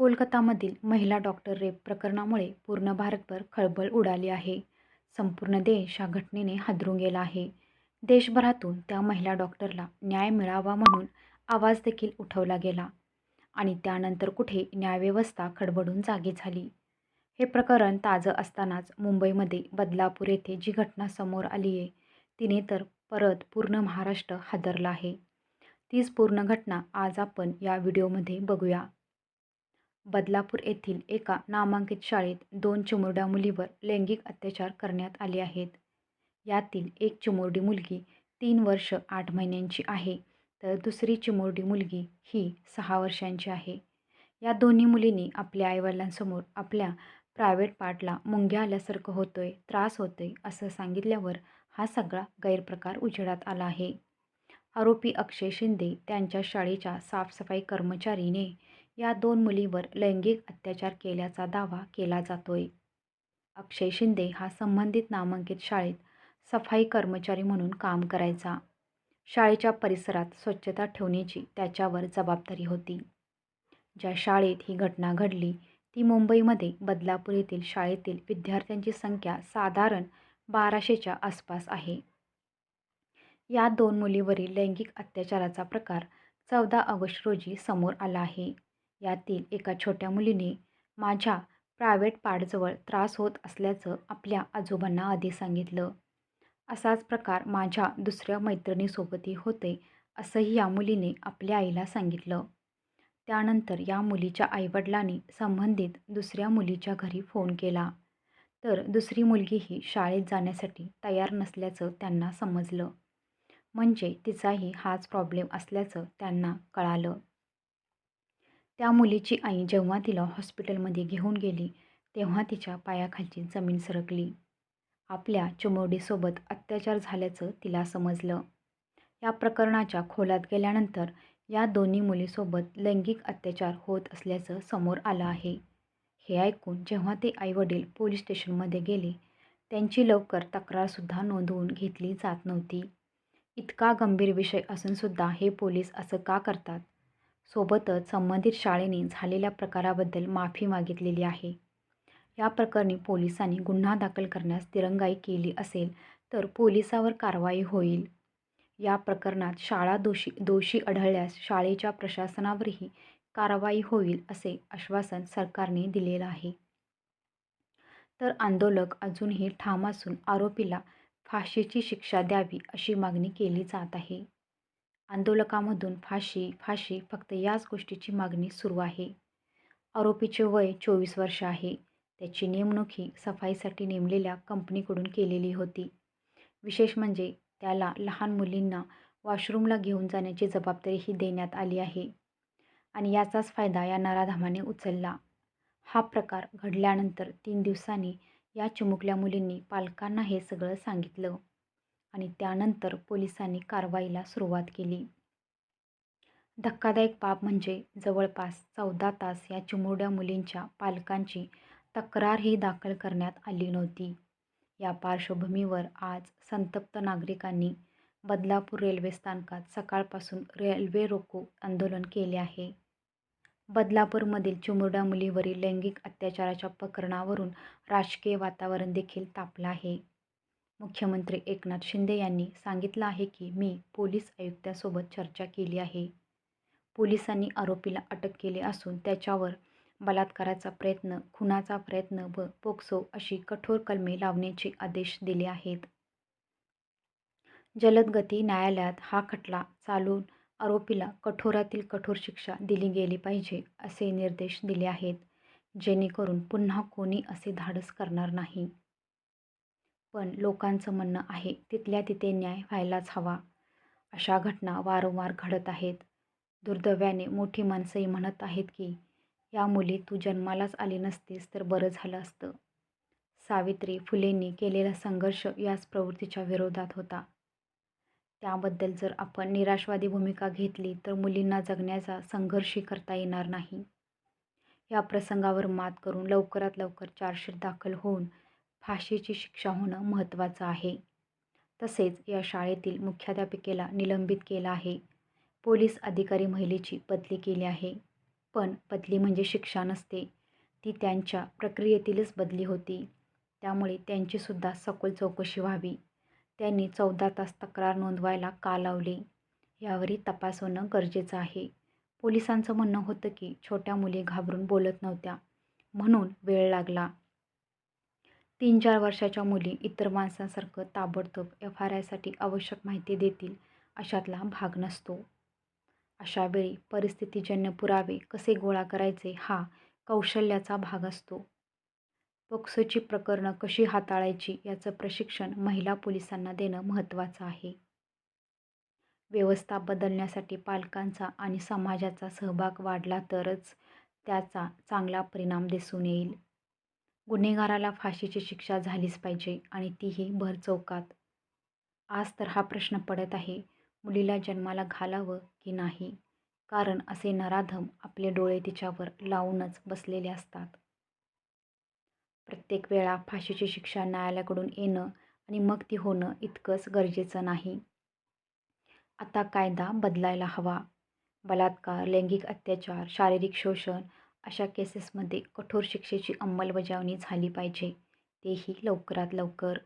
कोलकातामधील महिला doctor rape प्रकरणामुळे पूर्ण भारतभर खळबळ उडाली आहे. संपूर्ण देश या घटनेने हादरून गेला आहे. देशभरातून त्या महिला डॉक्टरला न्याय मिळावा म्हणून आवाज देखील उठवला गेला आणि त्यानंतर कुठे न्यायव्यवस्था खडबडून जागी झाली. हे प्रकरण ताजं असतानाच मुंबईमध्ये बदलापूर येथे जी घटना समोर आली आहे तिने तर परत पूर्ण महाराष्ट्र हादरला आहे. तीच पूर्ण घटना आज आपण या व्हिडिओमध्ये बघूया. बदलापूर येथील एका नामांकित शाळेत दोन चिमुरड्या मुलीवर लैंगिक अत्याचार करण्यात आले आहेत. यातील एक चिमुरडी मुलगी तीन वर्ष आठ महिन्यांची आहे तर दुसरी चिमुरडी मुलगी ही सहा वर्षांची आहे. या दोन्ही मुलींनी आपल्या आईवडिलांसमोर आपल्या प्रायव्हेट पार्टला मुंग्या आल्यासारखं होतोय, त्रास होतोय असं सांगितल्यावर हा सगळा गैरप्रकार उजेडात आला आहे. आरोपी अक्षय शिंदे त्यांच्या शाळेच्या साफसफाई कर्मचारीने या दोन मुलीवर लैंगिक अत्याचार केल्याचा दावा केला जातोय. अक्षय शिंदे हा संबंधित नामांकित शाळेत सफाई कर्मचारी म्हणून काम करायचा. शाळेच्या परिसरात स्वच्छता ठेवण्याची त्याच्यावर जबाबदारी होती. ज्या शाळेत ही घटना घडली ती मुंबईमध्ये बदलापूर येथील शाळेतील विद्यार्थ्यांची संख्या साधारण बाराशेच्या आसपास आहे. या दोन मुलीवरील लैंगिक अत्याचाराचा प्रकार चौदा ऑगस्ट रोजी समोर आला आहे. यातील एका छोट्या मुलीने माझ्या प्रायव्हेट पार्टजवळ त्रास होत असल्याचं आपल्या आजोबांना आधी सांगितलं. असाच प्रकार माझ्या दुसऱ्या मैत्रिणीसोबतही होते असंही या मुलीने आपल्या आईला सांगितलं. त्यानंतर या मुलीच्या आईवडिलांनी संबंधित दुसऱ्या मुलीच्या घरी फोन केला तर दुसरी मुलगीही शाळेत जाण्यासाठी तयार नसल्याचं त्यांना समजलं. म्हणजे तिचाही हाच प्रॉब्लेम असल्याचं त्यांना कळालं. त्या मुलीची आई जेव्हा तिला हॉस्पिटलमध्ये घेऊन गेली तेव्हा तिच्या पायाखालची जमीन सरकली. आपल्या चिमुरडीसोबत अत्याचार झाल्याचं तिला समजलं. या प्रकरणाच्या खोलात गेल्यानंतर या दोन्ही मुलीसोबत लैंगिक अत्याचार होत असल्याचं समोर आलं आहे. हे ऐकून जेव्हा ते आईवडील पोलीस स्टेशनमध्ये गेले त्यांची लवकर तक्रारसुद्धा नोंदवून घेतली जात नव्हती. इतका गंभीर विषय असूनसुद्धा हे पोलीस असं का करतात? सोबतच संबंधित शाळेने झालेल्या प्रकाराबद्दल माफी मागितलेली आहे. या प्रकरणी पोलिसांनी गुन्हा दाखल करण्यास दिरंगाई केली असेल तर पोलिसावर कारवाई होईल. या प्रकरणात शाळा दोषी दोषी आढळल्यास शाळेच्या प्रशासनावरही कारवाई होईल असे आश्वासन सरकारने दिलेलं आहे. तर आंदोलक अजूनही ठाम असून आरोपीला फाशीची शिक्षा द्यावी अशी मागणी केली जात आहे. आंदोलकांमधून फाशी, फाशी फक्त याच गोष्टीची मागणी सुरू आहे. आरोपीचे वय चोवीस वर्ष आहे. त्याची नेमणूक ही सफाईसाठी नेमलेल्या कंपनीकडून केलेली होती. विशेष म्हणजे त्याला लहान मुलींना वॉशरूमला घेऊन जाण्याची जबाबदारीही देण्यात आली आहे आणि याचाच फायदा या नराधामाने उचलला. हा प्रकार घडल्यानंतर तीन दिवसांनी या चिमुकल्या मुलींनी पालकांना हे सगळं सांगितलं आणि त्यानंतर पोलिसांनी कारवाईला सुरुवात केली. धक्कादायक बाब म्हणजे जवळपास चौदा तास या चिमुरड्या मुलींच्या पालकांची तक्रारही दाखल करण्यात आली नव्हती. या पार्श्वभूमीवर आज संतप्त नागरिकांनी बदलापूर रेल्वे स्थानकात सकाळपासून रेल्वे रोको आंदोलन केले आहे. बदलापूरमधील चिमुरड्या मुलीवरील लैंगिक अत्याचाराच्या प्रकरणावरून राजकीय वातावरण देखील तापलं आहे. मुख्यमंत्री एकनाथ शिंदे यांनी सांगितलं आहे की मी पोलीस आयुक्तासोबत चर्चा केली आहे. पोलिसांनी आरोपीला अटक केली असून त्याच्यावर बलात्काराचा प्रयत्न, खुनाचा प्रयत्न व पोक्सो अशी कठोर कलमे लावण्याचे आदेश दिले आहेत. जलदगती न्यायालयात हा खटला चालून आरोपीला कठोरातील कठोर शिक्षा दिली गेली पाहिजे असे निर्देश दिले आहेत. जेणेकरून पुन्हा कोणी असे धाडस करणार नाही. पण लोकांचं म्हणणं आहे तिथल्या तिथे न्याय व्हायलाच हवा. अशा घटना वारंवार घडत आहेत. दुर्दैवाने मोठी माणसंही म्हणत आहेत की या मुली तू जन्मालाच आली नसतीस तर बरं झालं असतं. सावित्री फुलेंनी केलेला संघर्ष याच प्रवृत्तीच्या विरोधात होता. त्याबद्दल जर आपण निराशवादी भूमिका घेतली तर मुलींना जगण्याचा संघर्षही करता येणार नाही. या प्रसंगावर मात करून लवकरात लवकर चार्जशीट दाखल होऊन फाशीची शिक्षा होणं महत्त्वाचं आहे. तसेच या शाळेतील मुख्याध्यापिकेला निलंबित केलं आहे. पोलीस अधिकारी महिलेची बदली केली आहे. पण बदली म्हणजे शिक्षा नसते. ती त्यांच्या प्रक्रियेतीलच बदली होती. त्यामुळे त्यांचीसुद्धा सखोल चौकशी व्हावी. त्यांनी चौदा तास तक्रार नोंदवायला का लावले? यावरही तपास होणं गरजेचं आहे. पोलिसांचं म्हणणं होतं की छोट्या मुली घाबरून बोलत नव्हत्या. म्हणून वेळ लागला. तीन चार वर्षाच्या मुली इतर माणसांसारखं ताबडतोब एफ आर आयसाठी आवश्यक माहिती देतील अशातला भाग नसतो. अशावेळी परिस्थितीजन्य पुरावे कसे गोळा करायचे हा कौशल्याचा भाग असतो. पोक्सोची प्रकरणं कशी हाताळायची याचं प्रशिक्षण महिला पोलिसांना देणं महत्त्वाचं आहे. व्यवस्था बदलण्यासाठी पालकांचा आणि समाजाचा सहभाग वाढला तरच त्याचा चांगला परिणाम दिसून येईल. गुन्हेगाराला फाशीची शिक्षा झालीच पाहिजे आणि तीही भरचौकात आज तर हा प्रश्न पडत आहे मुलीला जन्माला घालावं की नाही? कारण असे नराधम आपले डोळे तिच्यावर लावूनच बसलेले असतात. प्रत्येक वेळा फाशीची शिक्षा न्यायालयाकडून येणं आणि मग ती होणं इतकंच गरजेचं नाही. आता कायदा बदलायला हवा. बलात्कार लैंगिक अत्याचार शारीरिक शोषण अशा केसेसमध्ये कठोर शिक्षेची अंमलबजावणी झाली पाहिजे. तेही लवकरात लवकर.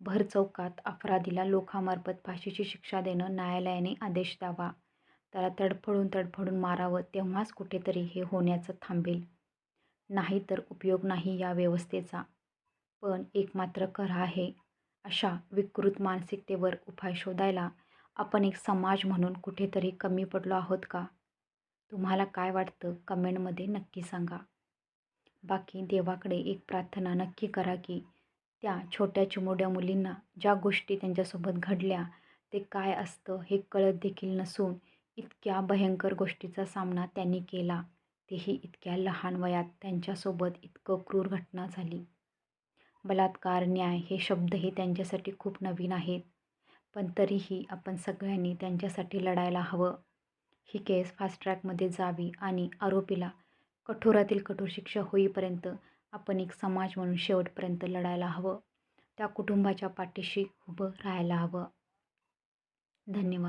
भरचौकात अपराधीला लोकामार्फत फाशीची शिक्षा देणं न्यायालयाने आदेश द्यावा. त्याला तडफडून तडफडून मारावं तेव्हाच कुठेतरी हे होण्याचं थांबेल. नाही तर उपयोग नाही या व्यवस्थेचा. पण एक मात्र खरं आहे. अशा विकृत मानसिकतेवर उपाय शोधायला आपण एक समाज म्हणून कुठेतरी कमी पडलो आहोत का? तुम्हाला काय वाटतं? कमेंटमध्ये नक्की सांगा. बाकी देवाकडे एक प्रार्थना नक्की करा की त्या छोट्या चिमोड्या मुलींना ज्या गोष्टी त्यांच्यासोबत घडल्या ते काय असतं हे कळत देखील नसून इतक्या भयंकर गोष्टीचा सामना त्यांनी केला. तेही इतक्या लहान वयात त्यांच्यासोबत इतकं क्रूर घटना झाली. बलात्कार न्याय हे शब्दही त्यांच्यासाठी खूप नवीन आहेत. पण तरीही आपण सगळ्यांनी त्यांच्यासाठी लढायला हवं. ही केस फास्ट ट्रॅकमध्ये जावी आणि आरोपीला कठोरातील कठोर शिक्षा होईपर्यंत आपण एक समाज म्हणून शेवटपर्यंत लढायला हवं. त्या कुटुंबाच्या पाठीशी उभं राहायला हवं. धन्यवाद.